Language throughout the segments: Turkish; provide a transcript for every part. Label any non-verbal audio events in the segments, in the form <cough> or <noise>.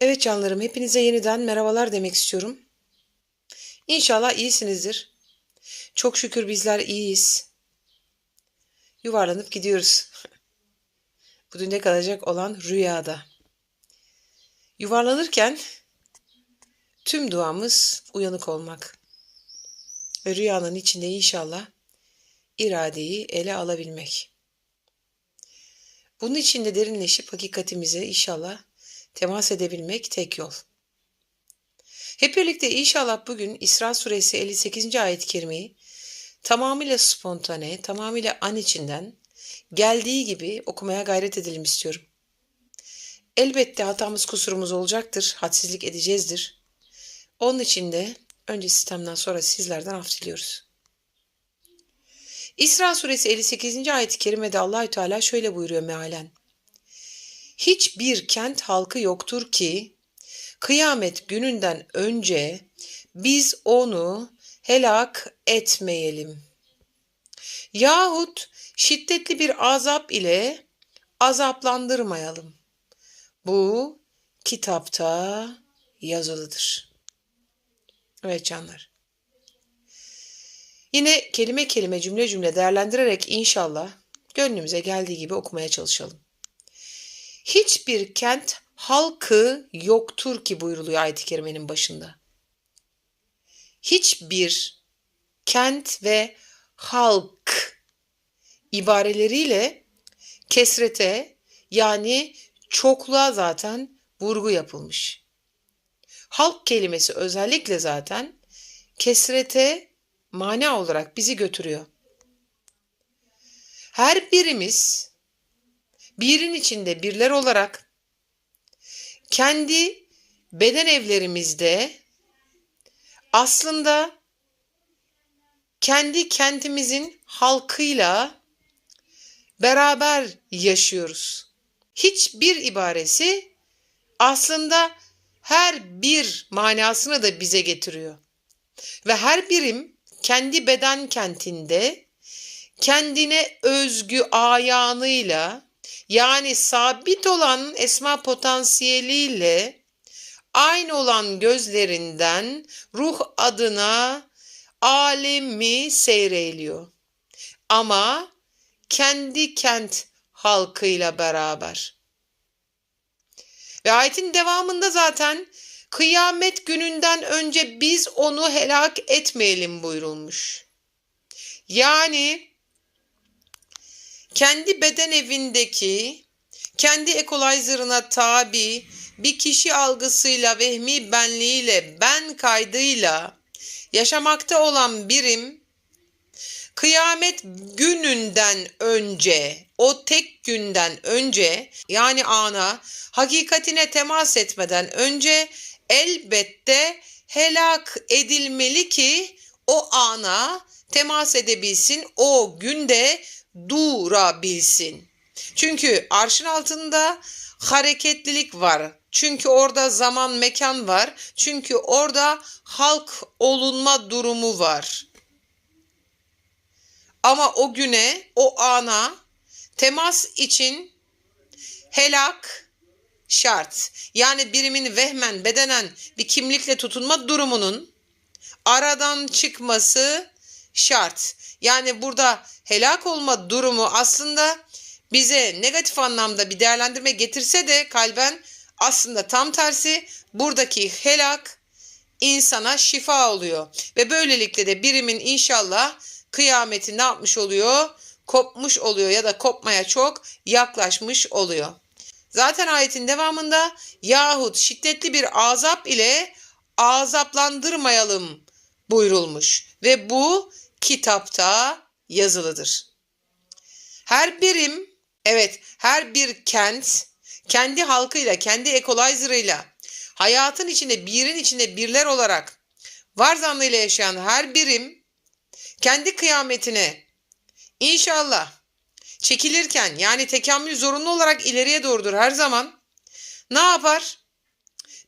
Evet canlarım, hepinize yeniden merhabalar demek istiyorum. İnşallah iyisinizdir. Çok şükür bizler iyiyiz. Yuvarlanıp gidiyoruz. <laughs> Bu dünde kalacak olan rüyada. Yuvarlanırken tüm duamız uyanık olmak. Ve rüyanın içinde inşallah iradeyi ele alabilmek. Bunun içinde derinleşip hakikatimize inşallah temas edebilmek tek yol. Hep birlikte inşallah bugün İsra suresi 58. ayet-i kerimeyi tamamıyla spontane, tamamıyla an içinden geldiği gibi okumaya gayret edelim istiyorum. Elbette hatamız kusurumuz olacaktır, hadsizlik edeceğizdir. Onun için de önce sistemden sonra sizlerden af diliyoruz. İsra suresi 58. ayet-i kerimede Allahü Teala şöyle buyuruyor mealen. Hiçbir kent halkı yoktur ki kıyamet gününden önce biz onu helak etmeyelim. Yahut şiddetli bir azap ile azaplandırmayalım. Bu kitapta yazılıdır. Evet canlar. Yine kelime kelime cümle cümle değerlendirerek inşallah gönlümüze geldiği gibi okumaya çalışalım. Hiçbir kent halkı yoktur ki buyruluyor ayet-i kerimenin başında. Hiçbir kent ve halk ibareleriyle kesrete yani çokluğa zaten vurgu yapılmış. Halk kelimesi özellikle zaten kesrete mana olarak bizi götürüyor. Her birimiz birin içinde birler olarak kendi beden evlerimizde aslında kendi kentimizin halkıyla beraber yaşıyoruz. Hiçbir ibaresi aslında her bir manasını da bize getiriyor. Ve her birim kendi beden kentinde kendine özgü ayağınıyla yani sabit olan esma potansiyeliyle aynı olan gözlerinden ruh adına alemi seyreliyor. Ama kendi kent halkıyla beraber. Ve ayetin devamında zaten kıyamet gününden önce biz onu helak etmeyelim buyurulmuş. Yani kendi beden evindeki kendi equalizer'ına tabi bir kişi algısıyla vehmi benliğiyle ben kaydıyla yaşamakta olan birim kıyamet gününden önce o tek günden önce yani ana hakikatine temas etmeden önce elbette helak edilmeli ki o ana temas edebilsin. O günde durabilsin. Çünkü arşın altında hareketlilik var. Çünkü orada zaman mekan var. Çünkü orada halk olunma durumu var. Ama o güne, o ana temas için helak şart. Yani birimin vehmen, bedenen bir kimlikle tutunma durumunun aradan çıkması şart. Yani burada helak olma durumu aslında bize negatif anlamda bir değerlendirme getirse de kalben aslında tam tersi buradaki helak insana şifa oluyor. Ve böylelikle de birimin inşallah kıyameti ne yapmış oluyor? Kopmuş oluyor ya da kopmaya çok yaklaşmış oluyor. Zaten ayetin devamında yahut şiddetli bir azap ile azaplandırmayalım buyurulmuş. Ve bu kitapta yazılıdır. Her birim, evet her bir kent kendi halkıyla, kendi equalizer'ıyla hayatın içinde birin içinde birler olarak var zanlıyla yaşayan her birim kendi kıyametine inşallah çekilirken yani tekamül zorunlu olarak ileriye doğrudur her zaman ne yapar?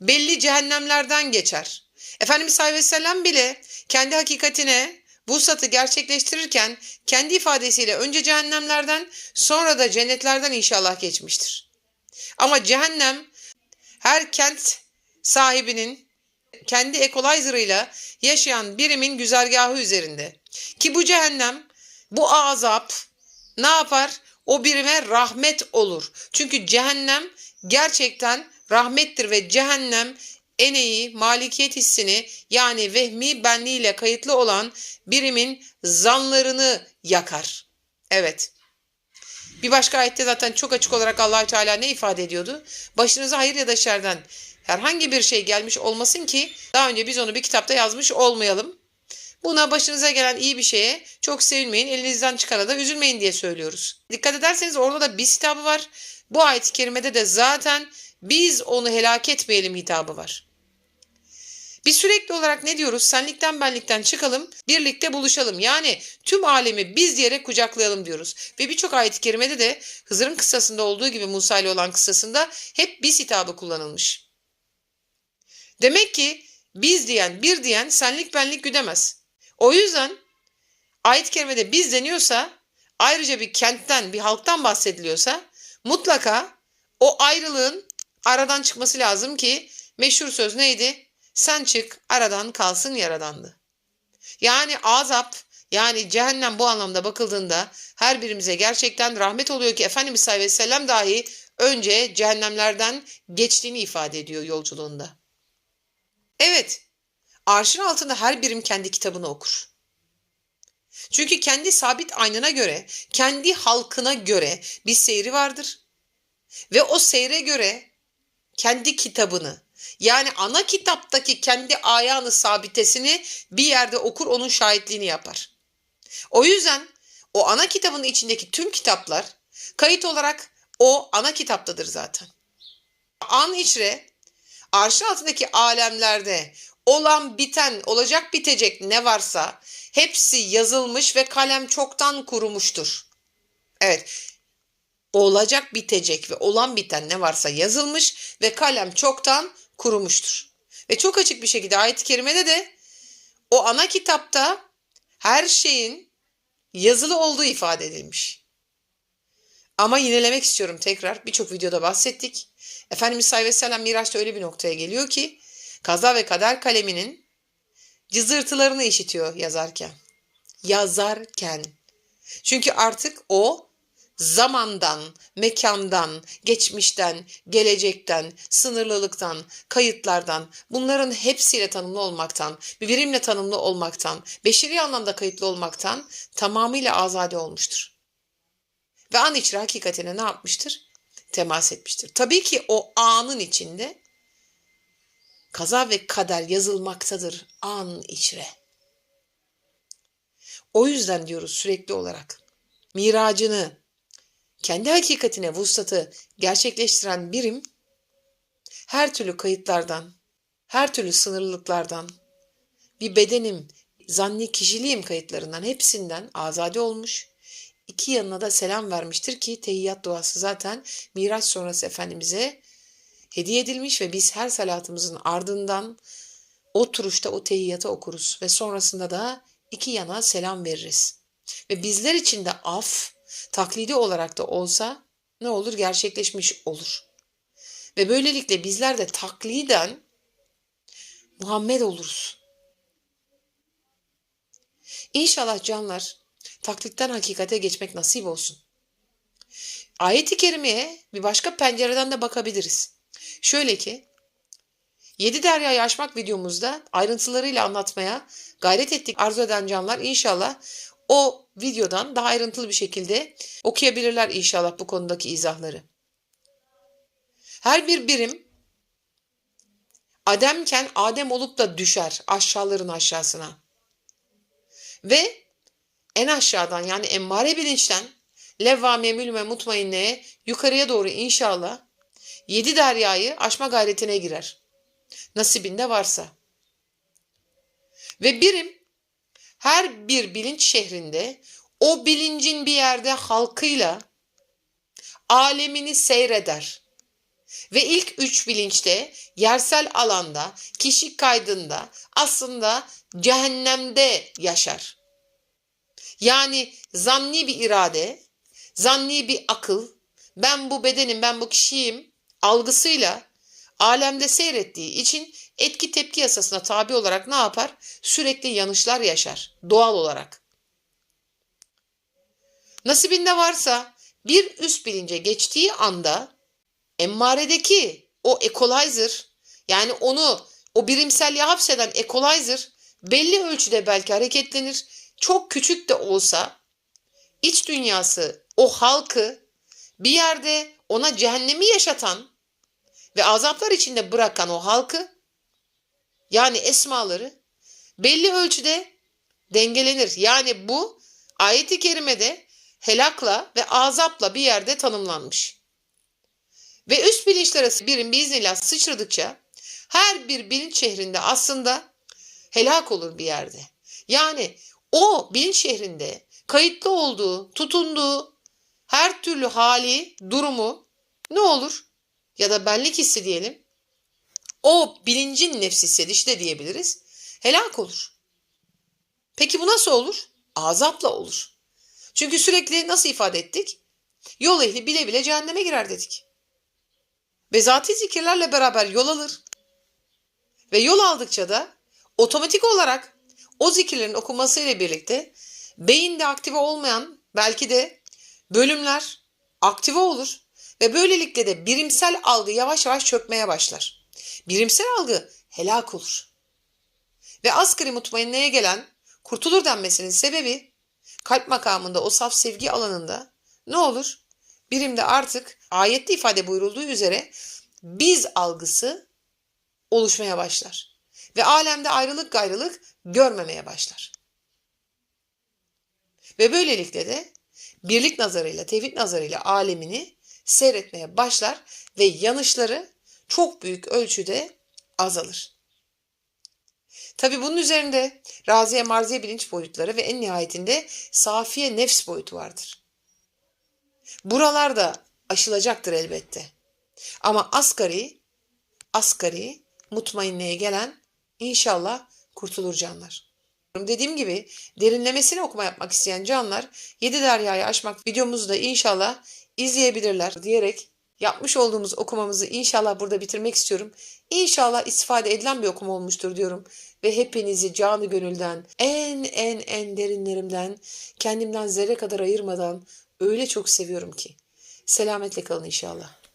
Belli cehennemlerden geçer. Efendimiz Aleyhisselam bile kendi hakikatine vuslatı gerçekleştirirken kendi ifadesiyle önce cehennemlerden sonra da cennetlerden inşallah geçmiştir. Ama cehennem her kent sahibinin kendi equalizer'ıyla yaşayan birimin güzergahı üzerinde. Ki bu cehennem, bu azap ne yapar? O birime rahmet olur. Çünkü cehennem gerçekten rahmettir ve cehennem eneyi, malikiyet hissini yani vehmi benliğiyle kayıtlı olan birimin zanlarını yakar. Evet. Bir başka ayette zaten çok açık olarak allah Teala ne ifade ediyordu? Başınıza hayır ya da şerden herhangi bir şey gelmiş olmasın ki daha önce biz onu bir kitapta yazmış olmayalım. Buna başınıza gelen iyi bir şeye çok sevinmeyin, elinizden çıkana da üzülmeyin diye söylüyoruz. Dikkat ederseniz orada da biz hitabı var. Bu ayet-i kerimede de zaten biz onu helak etmeyelim hitabı var. Biz sürekli olarak ne diyoruz? Senlikten benlikten çıkalım, birlikte buluşalım. Yani tüm alemi biz diyerek kucaklayalım diyoruz. Ve birçok ayet-i kerimede de Hızır'ın kıssasında olduğu gibi Musa ile olan kıssasında hep biz hitabı kullanılmış. Demek ki biz diyen, bir diyen senlik benlik güdemez. O yüzden ayet-i kerimede biz deniyorsa ayrıca bir kentten, bir halktan bahsediliyorsa mutlaka o ayrılığın aradan çıkması lazım ki meşhur söz neydi? Sen çık aradan kalsın yaradandı. Yani azap yani cehennem bu anlamda bakıldığında her birimize gerçekten rahmet oluyor ki Efendimiz sallallahu aleyhi ve sellem dahi önce cehennemlerden geçtiğini ifade ediyor yolculuğunda. Evet, arşın altında her birim kendi kitabını okur. Çünkü kendi sabit aynına göre, kendi halkına göre bir seyri vardır. Ve o seyre göre kendi kitabını, yani ana kitaptaki kendi ayağını sabitesini bir yerde okur, onun şahitliğini yapar. O yüzden o ana kitabın içindeki tüm kitaplar kayıt olarak o ana kitaptadır zaten. An içre arşın altındaki alemlerde olan biten, olacak bitecek ne varsa hepsi yazılmış ve kalem çoktan kurumuştur. Evet, olacak bitecek ve olan biten ne varsa yazılmış ve kalem çoktan kurumuştur. Ve çok açık bir şekilde ayet-i kerimede de o ana kitapta her şeyin yazılı olduğu ifade edilmiş. Ama yinelemek istiyorum tekrar. Birçok videoda bahsettik. Efendimiz sallallahu aleyhi ve sellem Miraç'ta öyle bir noktaya geliyor ki kaza ve kader kaleminin cızırtılarını işitiyor yazarken. Yazarken. Çünkü artık o zamandan, mekandan, geçmişten, gelecekten, sınırlılıktan, kayıtlardan, bunların hepsiyle tanımlı olmaktan, bir birimle tanımlı olmaktan, beşeri anlamda kayıtlı olmaktan tamamıyla azade olmuştur. Ve an içre hakikatine ne yapmıştır? Temas etmiştir. Tabii ki o anın içinde kaza ve kader yazılmaktadır an içre. O yüzden diyoruz sürekli olarak miracını, kendi hakikatine vuslatı gerçekleştiren birim her türlü kayıtlardan, her türlü sınırlılıklardan, bir bedenim, zanni kişiliğim kayıtlarından hepsinden azade olmuş. İki yanına da selam vermiştir ki tehiyyat duası zaten Miraç sonrası Efendimiz'e hediye edilmiş ve biz her salatımızın ardından oturuşta o tehiyyatı okuruz ve sonrasında da iki yana selam veririz. Ve bizler için de af, taklidi olarak da olsa ne olur gerçekleşmiş olur. Ve böylelikle bizler de takliden Muhammed oluruz. İnşallah canlar taklitten hakikate geçmek nasip olsun. Ayet-i kerimeye bir başka pencereden de bakabiliriz. Şöyle ki, Yedi Derya'yı aşmak videomuzda ayrıntılarıyla anlatmaya gayret ettik arzu eden canlar inşallah o videodan daha ayrıntılı bir şekilde okuyabilirler inşallah bu konudaki izahları. Her bir birim Ademken Adem olup da düşer aşağıların aşağısına. Ve en aşağıdan yani emmare bilinçten levvame mülme mutmainneye yukarıya doğru inşallah yedi deryayı aşma gayretine girer. Nasibinde varsa. Ve birim her bir bilinç şehrinde o bilincin bir yerde halkıyla alemini seyreder. Ve ilk üç bilinçte yersel alanda, kişi kaydında aslında cehennemde yaşar. Yani zanni bir irade, zanni bir akıl, ben bu bedenim, ben bu kişiyim algısıyla alemde seyrettiği için etki tepki yasasına tabi olarak ne yapar? Sürekli yanışlar yaşar doğal olarak. Nasibinde varsa bir üst bilince geçtiği anda emmaredeki o equalizer yani onu o birimselliğe hapseden equalizer belli ölçüde belki hareketlenir. Çok küçük de olsa iç dünyası o halkı bir yerde ona cehennemi yaşatan ve azaplar içinde bırakan o halkı yani esmaları belli ölçüde dengelenir. Yani bu ayeti kerimede helakla ve azapla bir yerde tanımlanmış. Ve üst bilinçler arası birim biiznillah sıçradıkça her bir bilinç şehrinde aslında helak olur bir yerde. Yani o bilinç şehrinde kayıtlı olduğu, tutunduğu her türlü hali, durumu ne olur? Ya da benlik hissi diyelim. O bilincin nefsi hissedişi de diyebiliriz. Helak olur. Peki bu nasıl olur? Azapla olur. Çünkü sürekli nasıl ifade ettik? Yol ehli bile bile cehenneme girer dedik. Ve zati zikirlerle beraber yol alır. Ve yol aldıkça da otomatik olarak o zikirlerin okunmasıyla birlikte beyinde aktive olmayan belki de bölümler aktive olur ve böylelikle de birimsel algı yavaş yavaş çökmeye başlar. Birimsel algı helak olur. Ve asgari mutmainneye gelen kurtulur denmesinin sebebi kalp makamında o saf sevgi alanında ne olur? Birimde artık ayette ifade buyurulduğu üzere biz algısı oluşmaya başlar. Ve alemde ayrılık gayrılık görmemeye başlar. Ve böylelikle de birlik nazarıyla, tevhid nazarıyla alemini seyretmeye başlar ve yanışları çok büyük ölçüde azalır. Tabi bunun üzerinde raziye marziye bilinç boyutları ve en nihayetinde safiye nefs boyutu vardır. Buralar da aşılacaktır elbette. Ama asgari, asgari mutmainneye gelen inşallah kurtulur canlar. Dediğim gibi derinlemesine okuma yapmak isteyen canlar 7 deryayı aşmak videomuzu da inşallah izleyebilirler diyerek yapmış olduğumuz okumamızı inşallah burada bitirmek istiyorum. İnşallah istifade edilen bir okuma olmuştur diyorum. Ve hepinizi canı gönülden, en en en derinlerimden, kendimden zerre kadar ayırmadan öyle çok seviyorum ki. Selametle kalın inşallah.